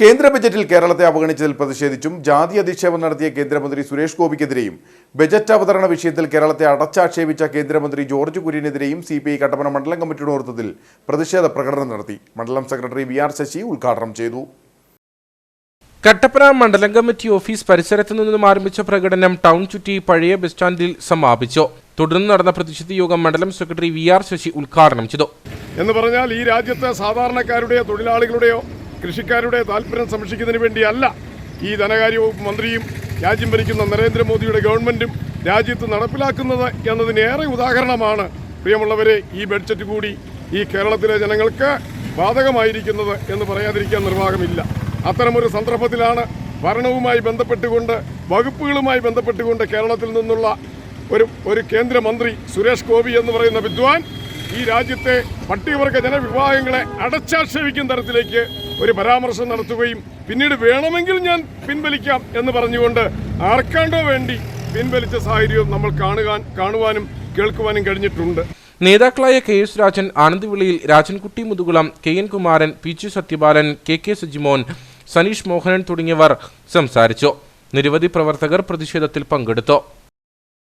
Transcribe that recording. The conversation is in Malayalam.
കേന്ദ്ര ബജറ്റിൽ കേരളത്തെ അവഗണിച്ചതിൽ പ്രതിഷേധിച്ചും ജാതി അധിക്ഷേപം നടത്തിയ കേന്ദ്രമന്ത്രി സുരേഷ് ഗോപിക്കെതിരെയും ബജറ്റ് അവതരണ വിഷയത്തിൽ കേരളത്തെ അടച്ചാക്ഷേപിച്ച കേന്ദ്രമന്ത്രി ജോർജ് കുര്യനെതിരെയും സി പി ഐ കട്ടപ്പന മണ്ഡലം കമ്മിറ്റിയുടെ നേതൃത്വത്തിൽ പ്രതിഷേധ പ്രകടനം നടത്തി. മണ്ഡലം സെക്രട്ടറി വി ആർ ശശി ഉദ്ഘാടനം ചെയ്തു. കട്ടപ്പന മണ്ഡലം കമ്മിറ്റി ഓഫീസ് പരിസരത്തു നിന്നും ആരംഭിച്ച പ്രകടനം ടൗൺ ചുറ്റി പഴയ ബസ് സ്റ്റാൻഡിൽ സമാപിച്ചു. തുടർന്ന് നടന്ന പ്രതിഷേധ യോഗം മണ്ഡലം സെക്രട്ടറി വി ആർ ശശി ഉദ്ഘാടനം ചെയ്തു. എന്ന് പറഞ്ഞാൽ ഈ രാജ്യത്തെ സാധാരണക്കാരുടെയോ തൊഴിലാളികളുടെയോ കൃഷിക്കാരുടെ താല്പര്യം സംരക്ഷിക്കുന്നതിന് വേണ്ടിയല്ല ഈ ധനകാര്യ വകുപ്പ് മന്ത്രിയും രാജ്യം ഭരിക്കുന്ന നരേന്ദ്രമോദിയുടെ ഗവൺമെന്റും രാജ്യത്ത് നടപ്പിലാക്കുന്നത് എന്നതിനേറെ ഉദാഹരണമാണ്. പ്രിയമുള്ളവരെ ഈ ബഡ്ജറ്റ് കൂടി ഈ കേരളത്തിലെ ജനങ്ങൾക്ക് ബാധകമായിരിക്കുന്നത് എന്ന് പറയാതിരിക്കാൻ നിർവാഹമില്ല. അത്തരമൊരു സന്ദർഭത്തിലാണ് ഭരണവുമായി ബന്ധപ്പെട്ടുകൊണ്ട് വകുപ്പുകളുമായി ബന്ധപ്പെട്ടുകൊണ്ട് കേരളത്തിൽ നിന്നുള്ള ഒരു ഒരു കേന്ദ്രമന്ത്രി സുരേഷ് ഗോപി എന്ന് പറയുന്ന വിദ്വാൻ ഈ രാജ്യത്തെ പട്ടികവർഗ ജനവിഭാഗങ്ങളെ അടച്ചാക്ഷേപിക്കുന്ന തരത്തിലേക്ക് ഒരു പരാമർശം നടത്തുകയും പിന്നീട് വേണമെങ്കിൽ ഞാൻ പിൻവലിക്കാം എന്ന് പറഞ്ഞുകൊണ്ട് ആർക്കാണ്ടോ വേണ്ടി പിൻവലിച്ച സാഹചര്യവും നമ്മൾ കാണുവാൻ കാണുവാനും കേൾക്കുവാനും കഴിഞ്ഞിട്ടുണ്ട്. നേതാക്കളായ K S Rajan ആനന്ദവിളിയിൽ Rajankutty Muthukulam K N Kumaran P G Sathyapalan K K Sajimon Saneesh Mohanan തുടങ്ങിയവർ സംസാരിച്ചു. നിരവധി പ്രവർത്തകർ പ്രതിഷേധത്തിൽ പങ്കെടുത്തു.